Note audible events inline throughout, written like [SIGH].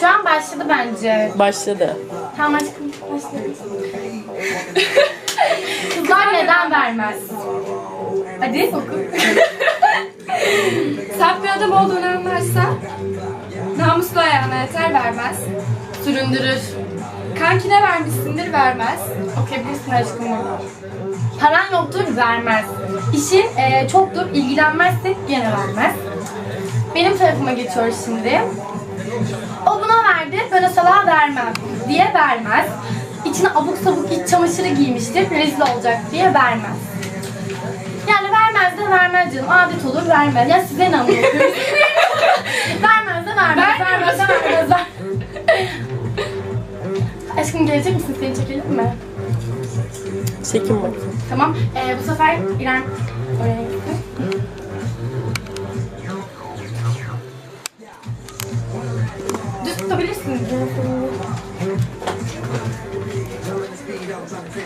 Şu an başladı bence. Başladı. Tamam aşkım başladı. Kızlar neden vermez? Hadi oku. Saf bir adam olduğunu anlarsa namuslu ayağına yeter vermez. Süründürür. Kankine vermişsindir vermez. Okuyabilirsin aşkım onu. Paran yoktur vermez. İşin e, çoktur ilgilenmezsin gene vermez. Benim tarafıma geçiyor şimdi. O buna verdi ben o salağa vermem diye vermez. İçine abuk sabuk iç çamaşırı giymiştir rezil olacak diye vermez. Yani vermez de vermez canım. Adet olur vermez. Ya size ne anlatıyorsunuz? [LAUGHS] vermez de vermez. Vermez de vermez. ver- Aşkım gelecek misin? Seni çekelim mi? Çekin bakayım. Tamam. Ee, bu sefer İrem oraya gitti.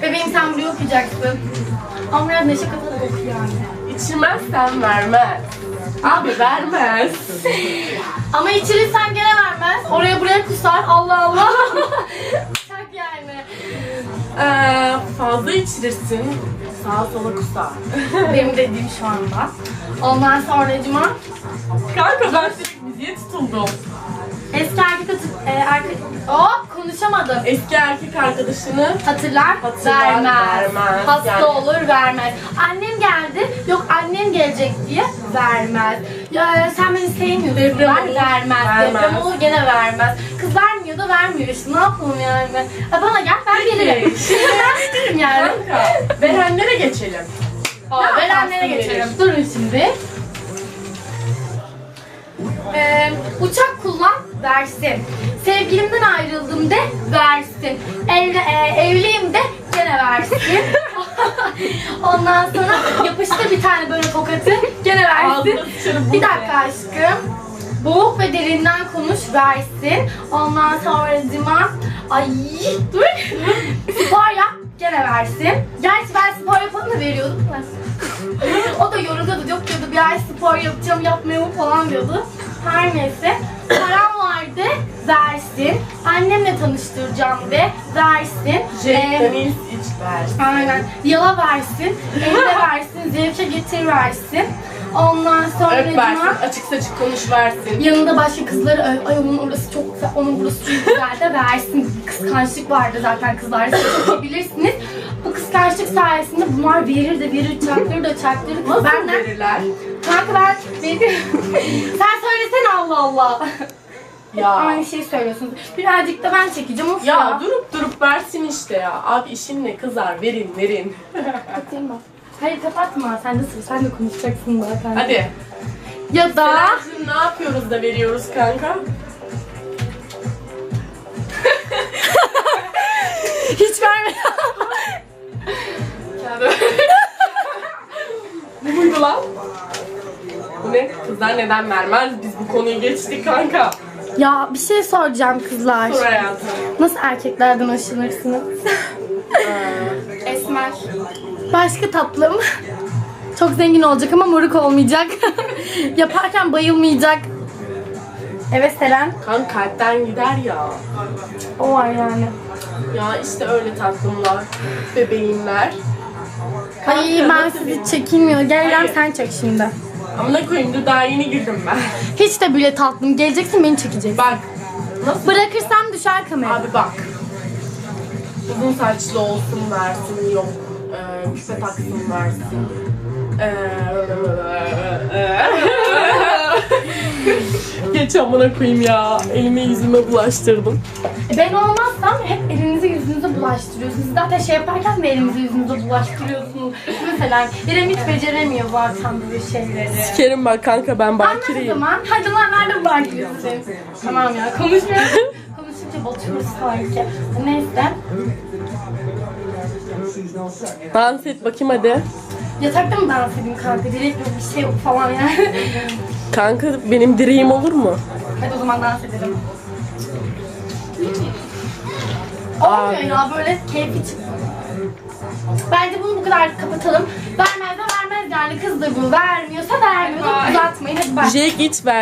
Bebeğim sen buraya okuyacaksın. Ama biraz neşe katarak oku yani. İçirmezsen vermez. Abi vermez. [LAUGHS] Ama içirirsen gene vermez. Oraya buraya kusar. Allah Allah. [LAUGHS] Çak yani. Ee, fazla içirirsin. Sağa sola kusar. [LAUGHS] Benim dediğim şu anda. Ondan sonra cuma Kanka ben direkt müziğe tutuldum. Eski erkek e, erkek... Hop konuşamadım. Eski erkek arkadaşını Hatırlar, Hatırlar, vermez. vermez. Hasta Yani- olur, vermez. Annem geldi, yok annem gelecek diye vermez. Ya sen beni sevmiyorsun, Deprem ver, olur, vermez. vermez. Deprem olur gene vermez. Kız vermiyor da vermiyor işte, ne yapalım yani? Ha, bana gel, ben gelirim. ben gelirim yani. Kanka, verenlere geçelim. Aa, Ne verenlere yaparsın geçelim. Durun şimdi. Ee, uçak kullan versin. Sevgilimden ayrıldım de versin. Evli, e, evliyim de gene versin. [LAUGHS] Ondan sonra yapıştır bir tane böyle tokatı gene versin. Bir dakika aşkım. Boğuk ve derinden konuş versin. Ondan sonra cima ay dur. Spor yap gene versin. Gerçi ben spor yapanı da veriyordum da. o da yoruluyordu. Yok diyordu bir ay spor yapacağım yapmıyorum falan diyordu. Her neyse. Param. Annemle tanıştıracağım de versin. Jack Ee, Daniels iç ver. Aynen. Yala versin, evde [LAUGHS] versin, zevke getir versin. Ondan sonra Öp versin, cuma açık saçık konuş versin. yanında başka kızları öv. Ay onun orası çok güzel, onun burası çok [LAUGHS] güzel de versin. Kıskançlık vardı zaten kızlarda. Siz bilirsiniz. Bu kıskançlık sayesinde bunlar verir de verir, çaktırır da çaktırır. Nasıl benden, verirler? kanka ben. [LAUGHS] Sen söylesene Allah Allah. Ya. Aynı şeyi söylüyorsunuz. Birazcık da ben çekeceğim. Of ya. Ya durup durup versin işte ya. Abi işin ne kızar verin verin. [LAUGHS] Kapatayım mı? Hayır kapatma. Sen de sıra. Sen de konuşacaksın zaten. Hadi. Ya da Selen'cim ne yapıyoruz da veriyoruz kanka? [LAUGHS] hiç verme. Bu muydu lan? Bu ne? Kızlar neden vermez? Biz bu konuyu geçtik kanka. Ya bir şey soracağım kızlar. Sor hayatım. Nasıl erkeklerden hoşlanırsınız? Esmer. Başka tatlım. Çok zengin olacak ama moruk olmayacak. [LAUGHS] Yaparken bayılmayacak. Evet Selen. Kan kalpten gider ya. O var yani. Ya işte öyle tatlımlar. Bebeğimler. Ay ben sizi çekilmiyor. Gel Hayır. sen çek şimdi. Amına koyayım dur daha yeni girdim ben. Hiç de bile tatlım. Geleceksin beni çekeceksin. Bak. Nasıl? Bırakırsam düşer kamera. Abi bak. Uzun saçlı olsun versin yok. Ee, küpe taksın versin. Ee, [LAUGHS] Geç amına koyayım ya. Elimi yüzüme bulaştırdım. E Ben olmazsam hep elinizi yüzünüze bulaştırıyorsunuz. Siz zaten şey yaparken mi elinizi yüzünüze bulaştırıyorsunuz? Mesela İrem hiç beceremiyor zaten böyle şeyleri. Kerim bak kanka ben Anlat o bakireyim. zaman. Hadi lan nerede bakıyorsun? tamam ya konuşmuyoruz. [LAUGHS] Konuşunca batıyoruz sanki. Neyse. Dans et bakayım hadi. Yatakta mı dans edeyim kanka? Direkt yok bir şey yok falan yani. Kanka benim direğim olur mu? Hadi o zaman dans edelim. Olmuyor ya böyle keyfi çıkıyor. Bence bunu bu kadar kapatalım. Vermez de vermez yani kız da bu. Vermiyorsa vermiyor. Uzatmayın hadi bye. Jake iç ver.